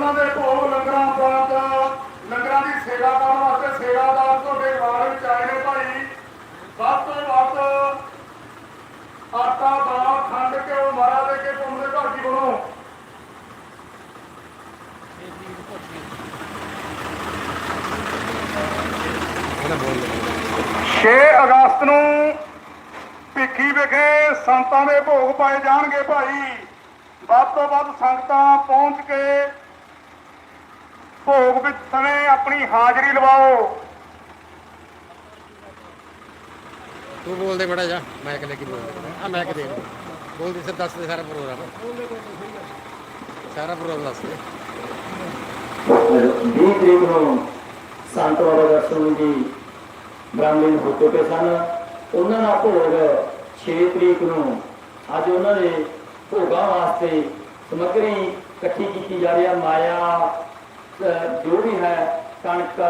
ਉਹਨਾਂ ਦੇ ਭੋਗ ਲੰਗਰਾਂ ਬਾਤ ਲੰਗਰਾਂ ਦੀ ਸੇਵਾ ਕਰਨ ਵਾਸਤੇ ਸੇਵਾਦਾਰ ਤੁਹਾਡੇ ਨਾਲ ਵਿੱਚ ਆਏ ਨੇ ਭਾਈ। ਵੱਧ ਤੋਂ ਵੱਧ ਆਟਾ, ਦਾਲ, ਖੰਡ ਘਿਓ ਮਾਰਾ ਦੇ ਕੇ ਤੁਮ ਦੇ ਘਰ ਦੀ ਬਣੋ ਇਹਨਾਂ ਬੋਲ 6 ਅਗਸਤ ਨੂੰ ਭਿੱਖੀ ਵਿਖੇ ਸੰਤਾਂ ਦੇ ਭੋਗ ਪਾਏ ਜਾਣਗੇ ਭਾਈ। ਵੱਧ ਤੋਂ ਵੱਧ ਸੰਗਤਾਂ ਪਹੁੰਚ ਕੇ ਭੋਗ ਵਿੱਚ ਸਮੇਂ ਆਪਣੀ ਹਾਜ਼ਰੀ ਲਵਾਓ। ਤੂੰ ਬੋਲਦੇ ਬੜਾ ਜਾ ਮੈਂ ਕਿ ਲੈ ਕੇ ਬੋਲਦੇ ਆ ਮੈਂ ਕਿ ਦੇ। ਬੋਲਦੇ ਸਰ ਦੱਸ ਦੇ ਸਾਰਾ ਪ੍ਰੋਗਰਾਮ ਸਾਰਾ ਪ੍ਰੋਗਰਾਮ ਦੱਸ ਦੇ। 20 ਤਰੀਕ ਨੂੰ ਸੰਤ ਬਾਬਾ ਦਰਸ਼ਨ ਜੀ ਬ੍ਰਾਹਮਣ ਹੋ ਚੁੱਕੇ ਸਨ। ਉਹਨਾਂ ਦਾ ਭੋਗ 6 ਤਰੀਕ ਨੂੰ ਅੱਜ ਉਹਨਾਂ ਦੇ ਭੋਗਾਂ ਵਾਸਤੇ ਸਮੱਗਰੀ ਇਕੱਠੀ ਕੀਤੀ ਜਾ ਰਹੀ ਹੈ ਮਾਇਆ ਜੋ ਵੀ ਹੈ ਕਣਕ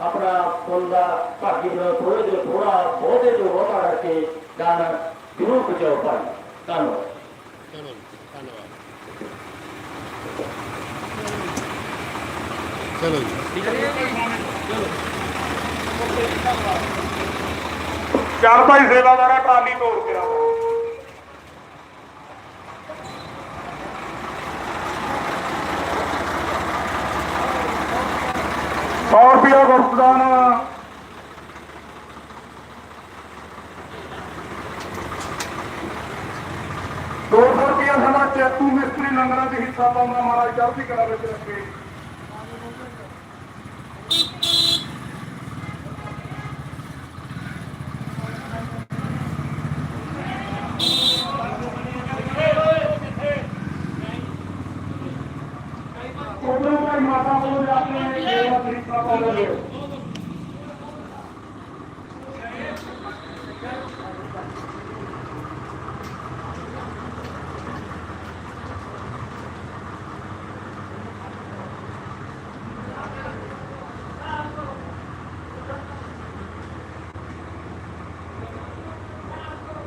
ਆਪਣਾ ਫੁੱਲ ਦਾ ਭਾਗੀ ਬਣਾ ਥੋੜੇ ਜਿਹਾ ਥੋੜਾ ਬਹੁਤੇ ਜੋ ਬਹੁਤਾ ਕਰਕੇ ਦਾਨ ਜ਼ਰੂਰ ਪਹੁੰਚਾਓ ਭਾਈ। ਧੰਨਵਾਦ। ਚਲੋ ਜੀ, ਚੱਲ ਭਾਈ ਸੇਵਾਦਾਰਾ ਟਰਾਲੀ ਤੋੜ ਕੇ ਆਓ। ਸੌ ਰੁਪਇਆ ਗੁਰਦਾਨ ਦੋ ਸੌ ਰੁਪਇਆ ਸਾਡਾ ਚੇਤੂ ਮਿਸਤਰੀ ਲੰਗਰਾਂ ਚ ਹਿੱਸਾ ਪਾਉਂਦਾ ਮਹਾਰਾਜ ਚੜ੍ਹਦੀ ਕਲਾ ਵਿੱਚ ਰੱਖੇ। ਮਾਤਾ ਕੋਲ ਜਾ